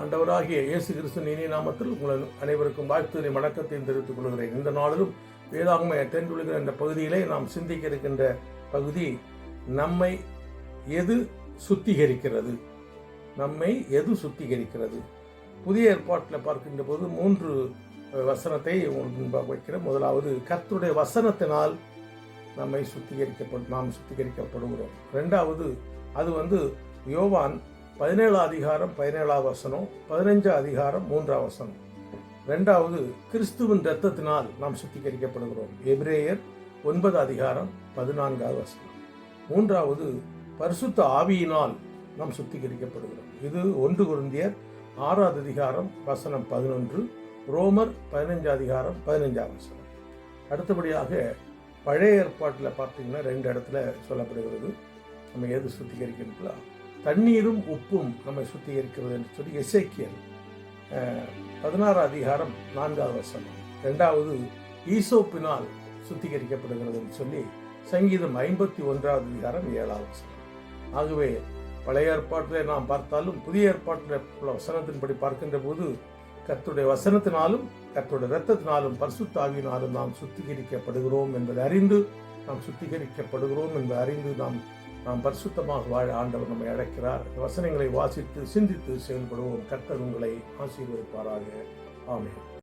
ஆண்டவராகிய இயேசு கிறிஸ்து இனிய நாமத்தில் உங்கள் அனைவருக்கும் வாழ்த்துறை வணக்கத்தையும் தெரிவித்துக் கொள்கிறேன். இந்த நாளிலும் வேதாகம தென்றுழுகிற இந்த பகுதியிலே நாம் சிந்திக்க இருக்கின்ற பகுதி நம்மை எது சுத்திகரிக்கிறது? நம்மை எது சுத்திகரிக்கிறது? புதிய ஏற்பாட்டில் பார்க்கின்ற போது மூன்று வசனத்தை உங்களுக்கு முன்பாக வைக்கிறேன். முதலாவது கர்த்துடைய வசனத்தினால் நம்மை சுத்திகரிக்கப்படும் நாம் சுத்திகரிக்கப்படுகிறோம். ரெண்டாவது அது வந்து யோவான் பதினேழாம் அதிகாரம் பதினேழாம் வசனம் பதினஞ்சாம் அதிகாரம் மூன்றாம் வசனம். ரெண்டாவது கிறிஸ்துவின் இரத்தத்தினால் நாம் சுத்திகரிக்கப்படுகிறோம். எபிரேயர் ஒன்பது அதிகாரம் பதினான்காவது வசனம். மூன்றாவது பரிசுத்த ஆவியினால் நாம் சுத்திகரிக்கப்படுகிறோம். இது ஒன்று குருந்தியர் ஆறாவது அதிகாரம் வசனம் பதினொன்று ரோமர் பதினஞ்சு அதிகாரம் பதினஞ்சாம் வசனம். அடுத்தபடியாக பழைய ஏற்பாட்டில் பார்த்தீங்கன்னா ரெண்டு இடத்துல சொல்லப்படுகிறது. நம்ம எது சுத்திகரிக்கிறதுல தண்ணீரும் உப்பும் நம்மை சுத்திகரிக்கிறது என்று சொல்லி எசேக்கியல் பதினாறு பதினாறாம் அதிகாரம் நான்காவது வசனம். ரெண்டாவது ஈசோப்பினால் சுத்திகரிக்கப்படுகிறது என்று சொல்லி சங்கீதம் ஐம்பத்தி ஒன்றாவது அதிகாரம் ஏழாவது வசனம். ஆகவே பழைய ஏற்பாட்டில் நாம் பார்த்தாலும் புதிய ஏற்பாட்டில் உள்ள வசனத்தின்படி பார்க்கின்ற போது கத்துடைய வசனத்தினாலும் கத்துடைய இரத்தத்தினாலும் பரிசுத்தாவினாலும் நாம் சுத்திகரிக்கப்படுகிறோம் என்பதை அறிந்து நாம் சுத்திகரிக்கப்படுகிறோம் என்பதை அறிந்து நாம் நாம் பரிசுத்தமாக வாழ ஆண்டவர் நம்மை அழைக்கிறார். வசனங்களை வாசித்து சிந்தித்து செயல்படுவோம். கர்த்தர் உங்களை ஆசீர்வதிப்பாராக. ஆமே